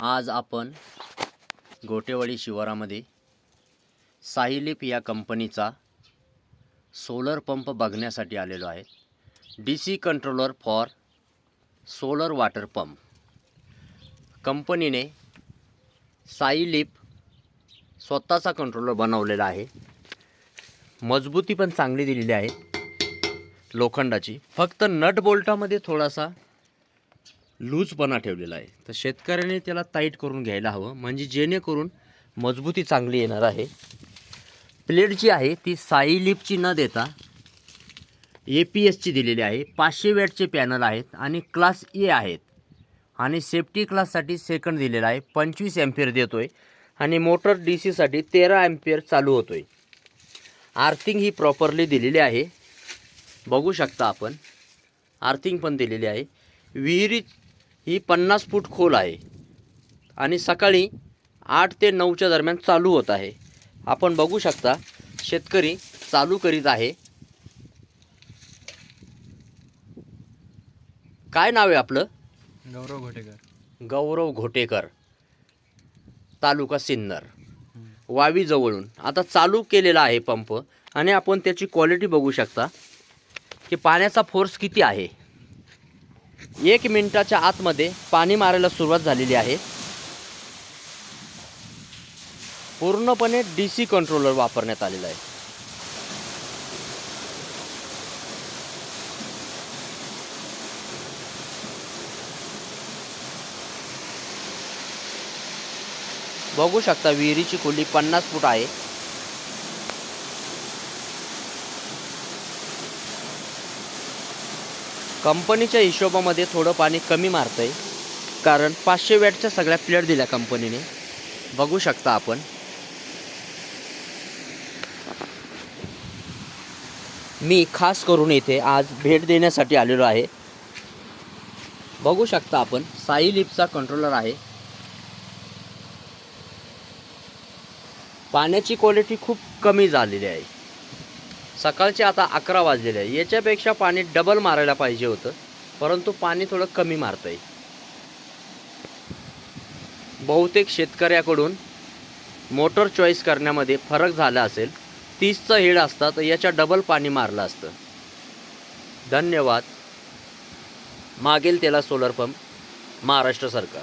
आज आपण गोटेवाडी शिवारामध्ये साहिलिप या कंपनीचा सोलर पंप बघण्यासाठी आलेलो आहे. D C controller for solar water pump कंपनीने साईलिप स्वतःचा कंट्रोलर बनवलेला आहे. मजबूती पण चांगली दिलेली आहे लोखंडाची. फक्त नट बोल्टामध्ये थोडासा लूजपणा ठेवलेला आहे. तर शेतकऱ्याने त्याला टाईट करून घ्यायला हवं. म्हणजे जेणेकरून मजबूती चांगली येणार आहे. प्लेट जी आहे ती साई लिपची न देता ए पी एसची दिलेली आहे. पाचशे वॅटचे पॅनल आहेत आणि क्लास ए आहेत. आणि सेफ्टी क्लाससाठी सेकंड दिलेला आहे. पंचवीस एम्पियर देतो आहे आणि मोटर डी सीसाठी तेरा एम्पियर चालू होतो आहे आर्थिंग ही प्रॉपरली दिलेली आहे. बघू शकता आपण. आर्थिंग पण दिलेली आहे. विहिरीत ही पन्नास फूट खोल आहे. आणि सकाळी आठ ते नऊच्या दरम्यान चालू होत आहे. आपण बघू शकता शेतकरी चालू करीत आहे. काय नाव आहे आपलं? गौरव घोटेकर. गौरव घोटेकर. तालुका सिन्नर. वावी जवळून. आता चालू केलेला आहे पंप. आणि आपण त्याची क्वालिटी बघू शकता की पाण्याचा फोर्स किती आहे. एक मिनिटाच्या आतमध्ये पाणी मारायला सुरुवात झालेली आहे. पूर्णपणे डी सी कंट्रोलर वापरण्यात आलेला आहे. बघू शकता विहिरीची खोली पन्नास फूट आहे. कंपनीच्या हिशोबामध्ये थोडं पाणी कमी मारतं आहे कारण पाचशे वॅटच्या सगळ्या प्लेट दिल्या कंपनीने. बघू शकता आपण. मी खास करून इथे आज भेट देण्यासाठी आलेलो आहे. बघू शकता आपण साई लिपचा कंट्रोलर आहे. पाण्याची क्वालिटी खूप कमी झालेली आहे. सकाळचे आता अकरा वाजलेले आहे. याच्यापेक्षा पाणी डबल मारायला पाहिजे होतं. परंतु पाणी थोडं कमी मारतं आहे बहुतेक शेतकऱ्याकडून मोटर चॉईस करण्यामध्ये फरक झाला असेल. तीसचं हेड असता तर याच्या डबल पाणी मारलं असतं. धन्यवाद. मागेल त्याला सोलर पंप महाराष्ट्र सरकार.